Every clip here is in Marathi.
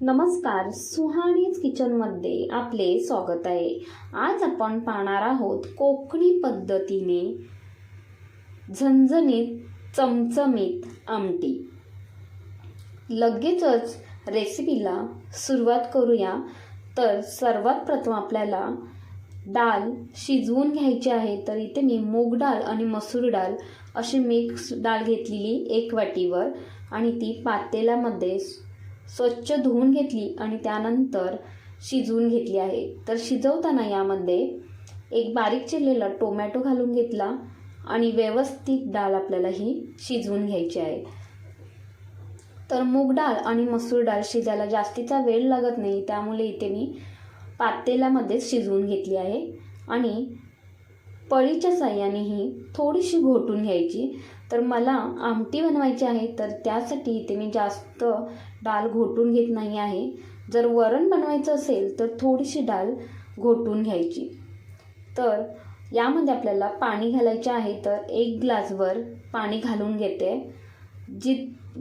नमस्कार सुहाणीज किचनमध्ये आपले स्वागत आहे. आज आपण पाहणार आहोत कोकणी पद्धतीने झणझणीत चमचमीत आमटी. लगेचच रेसिपीला सुरुवात करूया. तर सर्वात प्रथम आपल्याला डाळ शिजवून घ्यायची आहे तर इथे मी मूग डाळ आणि मसूर डाळ अशी मिक्स डाळ घेतलेली एक वाटीवर आणि ती पातेल्यामध्ये स्वच्छ धुवून घेतली आणि त्यानंतर शिजवून घेतली आहे. तर शिजवताना यामध्ये एक बारीक चिरलेला टोमॅटो घालून घेतला आणि व्यवस्थित डाळ आपल्याला ही शिजवून घ्यायची आहे. तर मूग डाळ आणि मसूर डाळ शिजायला जास्तीचा वेळ लागत नाही त्यामुळे इथे मी पातेल्यामध्येच शिजवून घेतली आहे. आणि पळीच्या साह्याने ही थोडीशी घोटून घ्यायची. तर मला आमटी बनवायची आहे तर त्यासाठी इथे मी जास्त डाळ घोटून घेत नाही आहे. जर वरण बनवायचं असेल तर थोडीशी डाळ घोटून घ्यायची. तर यामध्ये आपल्याला पाणी घालायचे आहे तर एक ग्लासवर पाणी घालून घेते. जी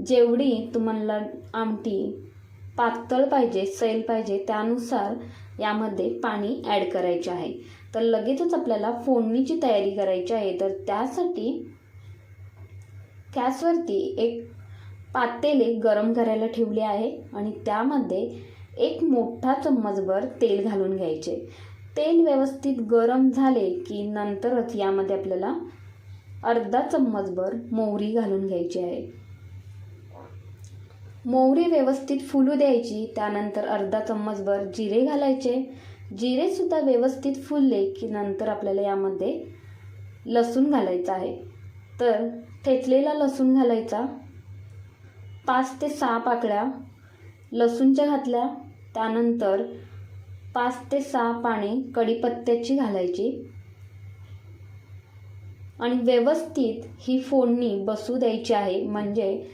जेवढी तुम्हाला आमटी पातळ पाहिजे सैल पाहिजे त्यानुसार यामध्ये पाणी ॲड करायचे आहे. तर लगेचच आपल्याला फोडणीची तयारी करायची आहे तर त्यासाठी गॅसवरती एक पातेले गरम करायला ठेवले आहे आणि त्यामध्ये एक मोठा चम्मचभर तेल घालून घ्यायचे. तेल व्यवस्थित गरम झाले की नंतरच यामध्ये आपल्याला अर्धा चम्मचभर मोहरी घालून घ्यायची आहे. मोहरी व्यवस्थित फुलू द्यायची त्यानंतर अर्धा चम्मचभर जिरे घालायचे. जिरेसुद्धा व्यवस्थित फुलले की नंतर आपल्याला यामध्ये लसूण घालायचं आहे. तर ठेचलेला लसूण घालायचा. पाच ते सहा पाकळ्या लसूणच्या घातल्या. त्यानंतर पाच ते सहा पाने कढीपत्त्याची घालायची. आणि व्यवस्थित ही फोडणी बसू द्यायची आहे. म्हणजे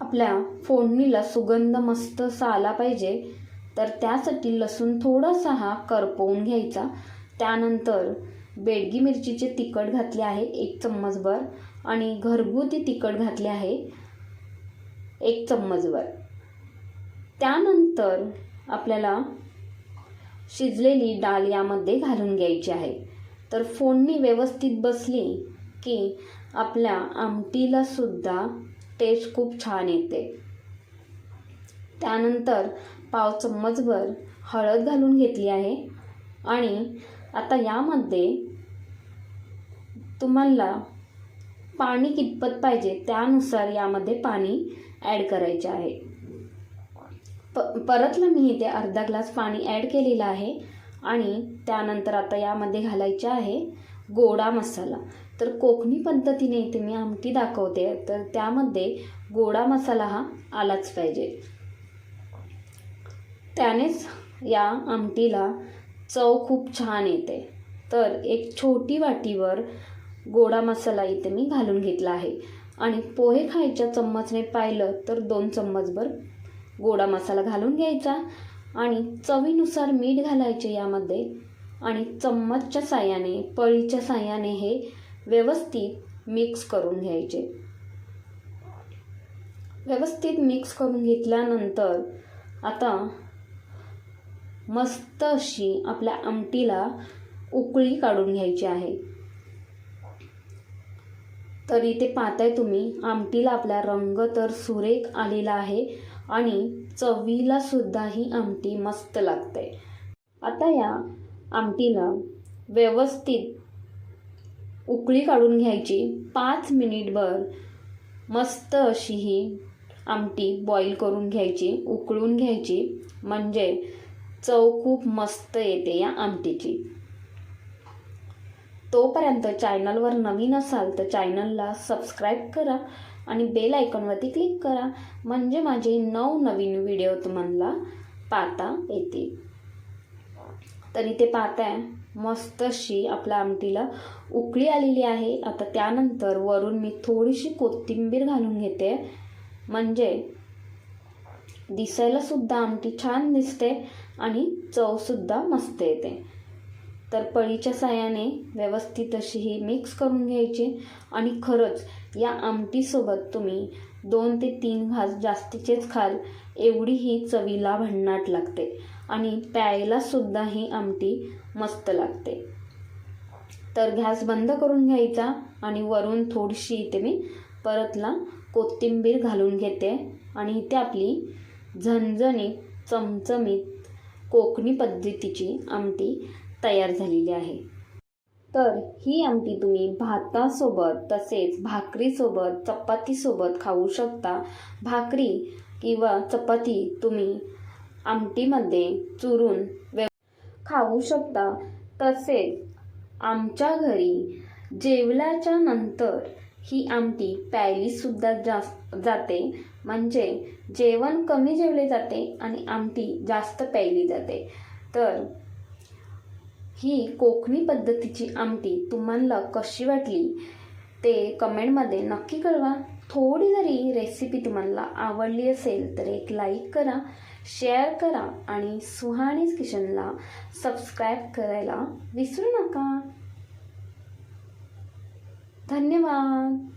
आपल्या फोडणीला सुगंध मस्त असा आला पाहिजे. तर त्यासाठी लसूण थोडासा हा करपवून घ्यायचा. त्यानंतर बेडगी मिरचीचे तिखट घातले आहे एक चम्मचभर. आणि घरगुती तिखट घातले आहे एक चम्मचभर. त्यानंतर आपल्याला शिजलेली डाळ यामध्ये घालून घ्यायची आहे. तर फोडणी व्यवस्थित बसली की आपल्या आमटीला सुद्धा टेस्ट खूप छान येते. त्यानंतर पाव चम्मचभर हळद घालून घेतली आहे. आणि आता यामध्ये तुम्हाला पाणी कितपत पाहिजे? त्यानुसार यामध्ये पाणी ॲड करायचे आहे. प परतलं मी इथे अर्धा ग्लास पाणी ॲड केलेलं आहे. आणि त्यानंतर आता यामध्ये घालायचे आहे गोडा मसाला. तर कोकणी पद्धतीने इथे मी आमटी दाखवते. तर त्यामध्ये गोडा मसाला हा आलाच पाहिजे. त्यानेच या आमटीला चव खूप छान येते. तर एक छोटी वाटीवर गोडा मसाला इथे मी घालून घेतला आहे. आणि पोहे खायच्या चम्मचने पाहिलं तर दोन चम्मचभर गोडा मसाला घालून घ्यायचा आणि चवीनुसार मीठ घालायचे यामध्ये आणि चम्मचच्या साह्याने पळीच्या साह्याने हे व्यवस्थित मिक्स करून घ्यायचे. व्यवस्थित मिक्स करून घेतल्यानंतर आता मस्त अशी आपल्या आमटीला उकळी काढून घ्यायची आहे. तर इथे पाहताय तुम्ही आमटीला आपला रंग तर सुरेख आलेला आहे आणि चवीला सुद्धा ही आमटी मस्त लागते. आता या आमटीला व्यवस्थित उकळी काढून घ्यायची. पाच मिनिटभर मस्त अशी ही आमटी बॉईल करून घ्यायची उकळून घ्यायची. म्हणजे चव खूप मस्त येते या आमटीची. तोपर्यंत चॅनलवर नवीन असाल तर चॅनलला सबस्क्राईब करा आणि बेल आयकॉनवरती क्लिक करा. म्हणजे माझे नवनवीन व्हिडिओ तुम्हाला पाहता येतील तर इथे पाहताय मस्त अशी आपल्या आमटीला उकळी आलेली आहे. आता त्यानंतर वरून मी थोडीशी कोथिंबीर घालून घेते. म्हणजे दिसायला सुद्धा आमटी छान दिसते आणि चवसुद्धा मस्त येते. तर पळीच्या साह्याने व्यवस्थित अशी ही मिक्स करून घ्यायची आणि खरंच या आमटीसोबत तुम्ही दोन ते तीन घास जास्तीचेच खाल एवढी ही चवीला भन्नाट लागते आणि प्यायलासुद्धा ही आमटी मस्त लागते. तर गॅस बंद करून घ्यायचा आणि वरून थोडीशी इथे मी परतला कोथिंबीर घालून घेते आणि इथे आपली झणझणीत चमचमीत कोकणी पद्धतीची आमटी तयार झालेली आहे. तर ही आमटी तुम्ही भातासोबत तसेच भाकरीसोबत चपातीसोबत खाऊ शकता. भाकरी किंवा चपाती तुम्ही आमटीमध्ये चुरून व्यव खाऊ शकता. तसेच आमच्या घरी जेवल्याच्या नंतर ही आमटी प्यायलीसुद्धा जास जाते. म्हणजे जेवण कमी जेवले जाते आणि आमटी जास्त प्यायली जाते. तर ही कोकणी पद्धतीची आमटी तुम्हाला कशी वाटली? ते कमेंटमध्ये नक्की कळवा. थोडी जरी रेसिपी तुम्हाला आवडली असेल तर एक लाईक करा शेअर करा आणि सुहाणीज किचनला सबस्क्राईब करायला विसरू नका. धन्यवाद.